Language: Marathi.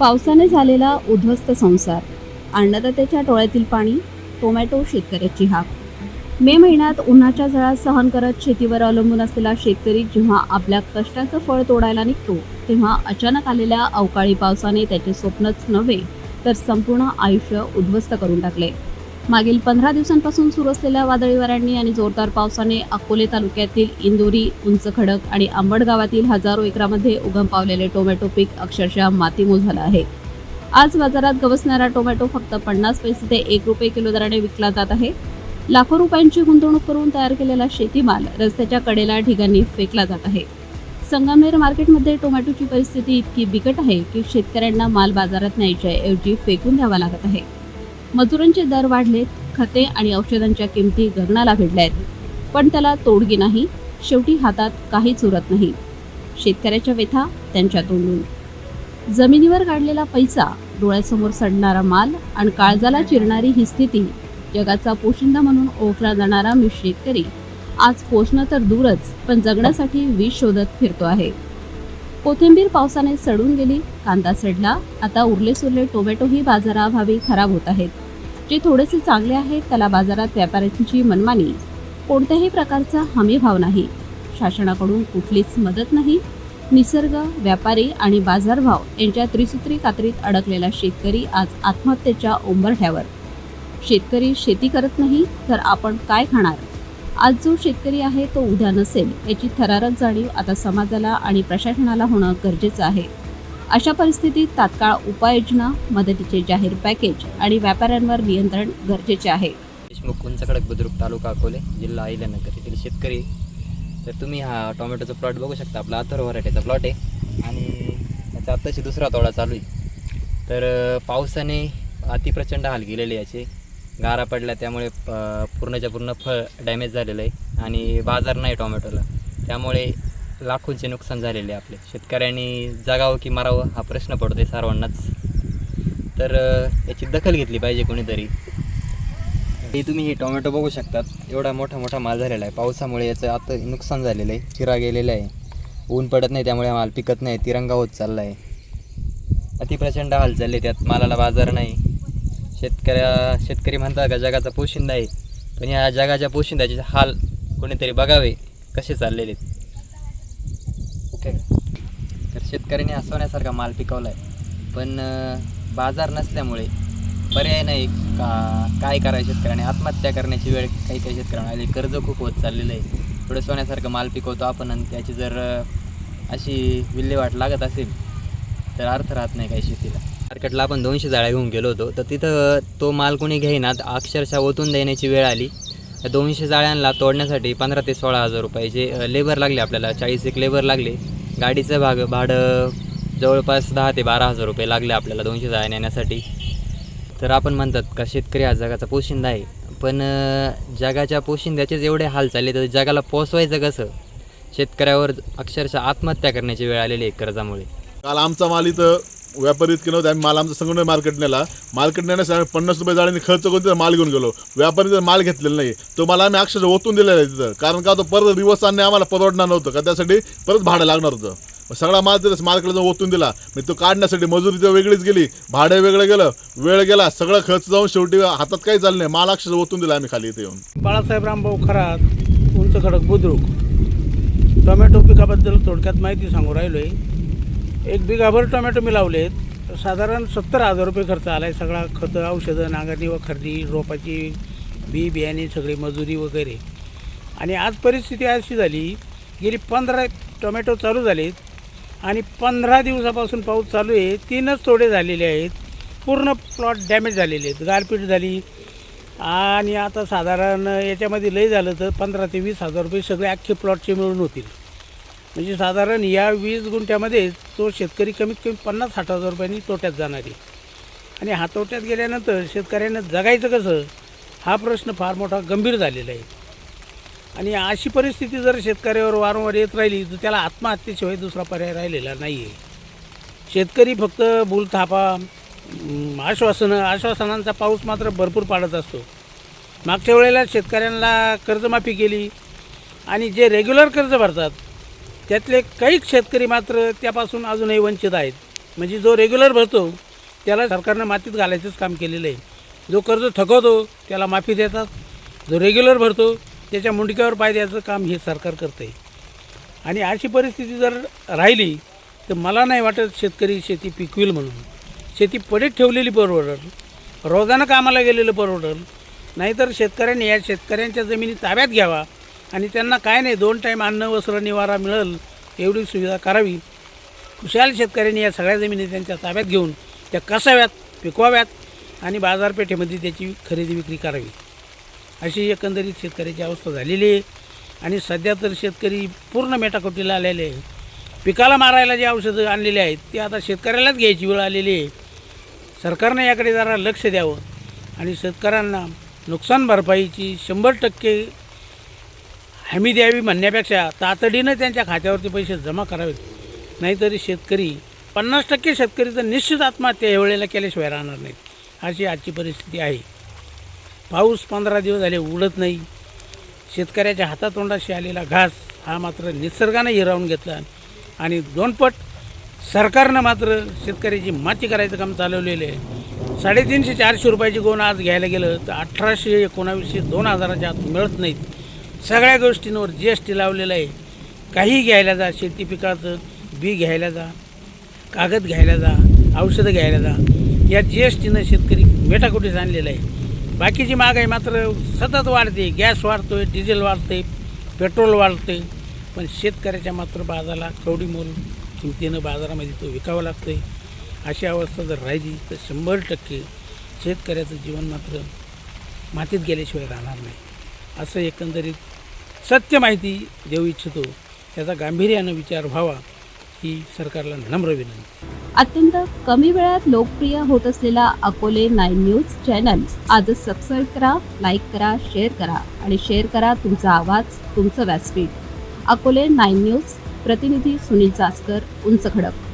पावसाने झालेला उद्ध्वस्त संसार अन्नदात्याच्या डोळ्यातील पाणी टोमॅटो शेतकऱ्याची हाक. मे महिन्यात उन्हाच्या झळा सहन करत शेतीवर अवलंबून असलेला शेतकरी जेव्हा आपल्या कष्टाचं फळ तोडायला निघतो तेव्हा अचानक आलेल्या अवकाळी पावसाने त्याचे स्वप्नच नव्हे तर संपूर्ण आयुष्य उद्ध्वस्त करून टाकले. मागील पंधरा दिवसांपासून सुरू असलेल्या वादळी वाऱ्यांनी आणि जोरदार पावसाने अकोले तालुक्यातील इंदोरी उंच खडक आणि आंबड गावातील हजारो एकरामध्ये उगम पावलेले टोमॅटो पीक अक्षरशः मातीमोल झालं आहे. आज बाजारात गवसणारा टोमॅटो फक्त पन्नास पैसे ते एक रुपये किलो दराने विकला जात आहे. लाखो रुपयांची गुंतवणूक करून तयार केलेला शेतीमाल रस्त्याच्या कडेला ढिगांनी फेकला जात आहे. संगमनेर मार्केटमध्ये टोमॅटोची परिस्थिती इतकी बिकट आहे की शेतकऱ्यांना माल बाजारात न्यायच्या ऐवजी फेकून द्यावा लागत आहे. मजुरांचे दर वाढलेत खते आणि औषधांच्या किमती गगनाला भिडल्या आहेत पण त्याला तोडगी नाही शेवटी हातात काहीच उरत नाही. शेतकऱ्याच्या व्यथा त्यांच्या तोंडून. जमिनीवर काढलेला पैसा डोळ्यासमोर सडणारा माल आणि काळजाला चिरणारी ही स्थिती जगाचा पोशिंदा म्हणून ओळखला जाणारा मी शेतकरी. आज पोचणं तर दूरच पण जगण्यासाठी विष शोधत फिरतो आहे. कोथिंबीर पावसाने सडून गेली कांदा सडला आता उरले सुरले टोमॅटोही बाजाराभावी खराब होत आहेत. जे थोडेसे चांगले आहेत त्याला बाजारात व्यापाऱ्यांची मनमानी. कोणत्याही प्रकारचा हमी भाव नाही. शासनाकडून कुठलीच मदत नाही. निसर्ग व्यापारी आणि बाजारभाव यांच्या त्रिसूत्री कात्रीत अडकलेला शेतकरी आज आत्महत्येच्या उंबरठ्यावर. शेतकरी शेती करत नाही तर आपण काय खाणार? आज जो शेतकरी आहे तो उद्या नसेल याची थरारक जाणीव आता समाजाला आणि प्रशासनाला होणं गरजेचं आहे. अशा परिस्थितीत तात्काळ उपाययोजना मदतीचे जाहीर पॅकेज आणि व्यापाऱ्यांवर नियंत्रण गरजेचे आहे. देशमुख उंचकडक बुद्रुक तालुका अकोले जिल्हा अहिल्यानगर येथील शेतकरी. तर तुम्ही हा टोमॅटोचा प्लॉट बघू शकता आपला अथर व्हरायटीचा प्लॉट आहे आणि त्याचा आत्ताशी दुसरा तोडा चालू आहे. तर पावसाने अतिप्रचंड हाल गेलेले याचे गारा पडल्या त्यामुळे पूर्णच्या पूर्ण फळ डॅमेज झालेलं आहे. आणि बाजार नाही टोमॅटोला. त्यामुळे लाखोंचे नुकसान झालेले आहे आपले. शेतकऱ्यांनी जगावं की मारावं हा प्रश्न पडतो आहे सर्वांनाच. तर याची दखल घेतली पाहिजे कोणीतरी. हे तुम्ही हे टोमॅटो बघू शकतात. एवढा मोठा मोठा माल झालेला आहे. पावसामुळे याचं आता नुकसान झालेलं आहे. चिरा गेलेला आहे. ऊन पडत नाही त्यामुळे माल पिकत नाही. तिरंगा होत चालला आहे अतिप्रचंड हाल चालले त्यात. मालाला बाजार नाही. शेतकऱ्या शेतकरी म्हणतात का जगाचा पोशिंदा आहे. पण या जगाच्या पोशिंद्याचे हाल कोणीतरी बघावे कसे चाललेले आहेत? ओके. तर शेतकऱ्याने हसवण्यासारखा माल पिकवला आहे पण बाजार नसल्यामुळे पर्याय नाही का काय करायचं शेतकऱ्याने? आत्महत्या करण्याची वेळ काही काही शेतकऱ्यांना आली. कर्ज खूप होत चाललेलं आहे. थोडं सोन्यासारखं माल पिकवतो आपण आणि त्याची जर अशी विल्हेवाट लागत असेल तर अर्थ राहत नाही काही शेतीला. मार्केटला आपण दोनशे जाळ्या घेऊन गेलो होतो. तर तिथं तो माल कोणी घेईना अक्षरशः ओतून देण्याची वेळ आली. त्या दोनशे जाळ्यांना तोडण्यासाठी पंधरा ते सोळा हजार रुपयाचे लेबर लागले आपल्याला चाळीस एक लेबर लागले. गाडीचं भाग भाडं जवळपास दहा ते बारा हजार रुपये लागले आपल्याला दोनशे जाळ्या नेण्यासाठी. तर आपण म्हणतात का शेतकरी हा जगाचा पोशिंदा आहे. पण जगाच्या पोशिंद्याचेच एवढे हाल चालले तर जगाला पोचवायचं कसं? शेतकऱ्यावर अक्षरशः आत्महत्या करण्याची वेळ आलेली आहे कर्जामुळे. काल आमचा माल इथं व्यापारी इतके नव्हते. आम्ही माल आमचा संगमनेर मार्केट नेला. मार्केट नेण्यास आम्ही पन्नास रुपये जाळीने खर्च करून तिथं माल घेऊन गेलो. व्यापारी जर माल घेतलेला नाही तो मला आम्ही अक्षरशः ओतून दिलेला आहे तिथं. कारण का तो परत रिवर्स आणणे आम्हाला परवडणार नव्हतं. का त्यासाठी परत भाडं लागणार होतं. सगळा माल तिथं मार्केटला जाऊन ओतून दिला. मी तो काढण्यासाठी मजुरी तर वेगळीच गेली. भाडं वेगळं गेलं. वेळ गेला. सगळं खर्च जाऊन शेवटी हातात काही चाललं नाही. माल अक्षरशः ओतून दिला आम्ही खाली इथे येऊन. बाळासाहेब रामभाऊ खरात उंच खडक बुद्रुक. टोमॅटो पिकाबद्दल थोडक्यात माहिती सांगू राहिलो आहे एक बिघाभर टोमॅटो मी लावले आहेत. साधारण सत्तर हजार रुपये खर्च आला आहे सगळा खतं औषधं नांगरणी व खरणी रोपाची बी बियाणे सगळी मजुरी वगैरे. आणि आज परिस्थिती अशी झाली गेली पंधरा टोमॅटो चालू झालेत आणि पंधरा दिवसापासून पाऊस चालू आहे. तीनच तोडे झालेले आहेत. पूर्ण प्लॉट डॅमेज झालेले आहेत. गारपीट झाली. आणि आता साधारण याच्यामध्ये लय झालं तर पंधरा ते वीस हजार रुपये सगळे अख्खे प्लॉटचे मिळून होतील. म्हणजे साधारण या वीस गुंठ्यामध्येच तो शेतकरी कमीत कमी पन्नास साठ हजार रुपयांनी तोट्यात जाणार आहे. आणि हा तोट्यात गेल्यानंतर शेतकऱ्यांना जगायचं कसं हा प्रश्न फार मोठा गंभीर झालेला आहे. आणि अशी परिस्थिती जर शेतकऱ्यावर वारंवार येत राहिली तर त्याला आत्महत्येशिवाय दुसरा पर्याय राहिलेला नाही आहे शेतकरी फक्त भूलथापा आश्वासनं आश्वासनांचा पाऊस मात्र भरपूर पाडत असतो. मागच्या वेळेला शेतकऱ्यांना कर्जमाफी केली आणि जे रेग्युलर कर्ज भरतात त्यातले काही शेतकरी मात्र त्यापासून अजूनही वंचित आहेत. म्हणजे जो रेग्युलर भरतो त्याला सरकारनं मातीत घालायचंच काम केलेलं आहे. जो कर्ज थकवतो त्याला माफी देतात. जो रेग्युलर भरतो त्याच्या मुंडक्यावर पाय द्यायचं काम हे सरकार करतं आहे आणि अशी परिस्थिती जर राहिली तर मला नाही वाटत शेतकरी शेती पिकविल म्हणून. शेती पडीत ठेवलेली परवडल रोजानं कामाला गेलेलं परवडल नाहीतर शेतकऱ्यांनी या शेतकऱ्यांच्या जमिनी ताब्यात घ्यावा आणि त्यांना काय नाही दोन टाईम अन्न वस्त्र निवारा मिळेल एवढी सुविधा करावी. खुशाल शेतकऱ्यांनी या सगळ्या जमिनी त्यांच्या ताब्यात घेऊन त्या कसाव्यात पिकवाव्यात आणि बाजारपेठेमध्ये त्याची खरेदी विक्री करावी. अशी एकंदरीत शेतकऱ्याची अवस्था झालेली आहे. आणि सध्या तर शेतकरी पूर्ण मेटाकोटीला आलेले आहे. पिकाला मारायला जे औषधं आणलेली आहेत ते आता शेतकऱ्यालाच घ्यायची वेळ आलेली आहे. सरकारने याकडे जरा लक्ष द्यावं आणि शेतकऱ्यांना नुकसान भरपाईची शंभर टक्के हमी द्यावी म्हणण्यापेक्षा तातडीनं त्यांच्या खात्यावरती पैसे जमा करावेत. नाहीतरी शेतकरी पन्नास टक्के शेतकरी तर निश्चित आत्महत्या या केल्याशिवाय राहणार नाहीत. अशी आजची परिस्थिती आहे. पाऊस पंधरा दिवस झाले उडत नाही. शेतकऱ्याच्या हातातोंडाशी आलेला घास हा मात्र निसर्गानं हिरावून घेतला आणि दोनपट सरकारनं मात्र शेतकऱ्याची माती करायचं काम चालवलेलं आहे. साडेतीनशे चारशे रुपयाची गोण आज घ्यायला गेलं तर अठराशे एकोणावीसशे दोन हजाराच्या आत मिळत नाहीत. सगळ्या गोष्टींवर जी एस टी लावलेलं आहे. काही घ्यायला जा शेती पिकाचं बी घ्यायला जा कागद घ्यायला जा औषधं घ्यायला जा. या जी एस टीनं शेतकरी मेटाकुटीस आणलेलं आहे. बाकीची महागाई मात्र सतत वाढते. गॅस वाढतो आहे डिझेल वाढते पेट्रोल वाढते पण शेतकऱ्याच्या मात्र बाजाराला कवडी मोल किमतीनं बाजारामध्ये तो विकावा लागतो आहे अशी अवस्था जर राहिली तर शंभर टक्के शेतकऱ्याचं जीवन मात्र मातीत गेल्याशिवाय राहणार नाही. असं एकंदरीत सत्य माहिती देऊ इच्छितो. त्याचा गांभीर्यानं विचार व्हावा ही सरकारला नम्र विनंती. अत्यंत कमी वेळात लोकप्रिय होत असलेला अकोले नाईन न्यूज चॅनल आजच सबस्क्राईब करा लाईक करा शेअर करा आणि शेअर करा तुमचा आवाज तुमचं व्यासपीठ. अकोले नाईन न्यूज प्रतिनिधी सुनील जास्कर उंच खडक.